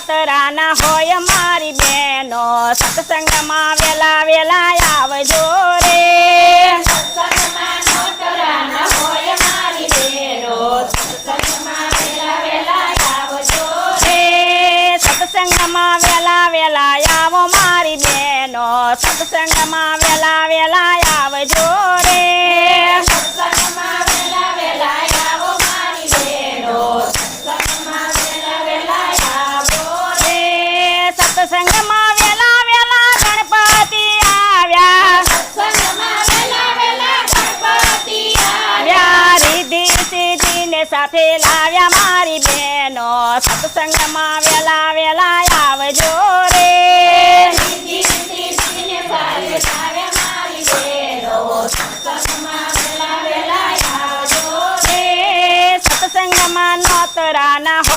નોતરાના હોય મારી બેનો. સત્સંગમાં વેલા વેલા આવજો રે. સત્સંગમાં વેલા વેલા આવો મારી બેનો. સત્સંગમાં વેલા વેલા સત્સંગમાં વેલા વેલા ગણપતિ આવ્યા આવ્યા. રીધિ સાથે લાવ્યા મારી બેનો સત્સંગમાં વેલા વેલા બહેનો. આવજો રે સત્સંગમાં નોતરાના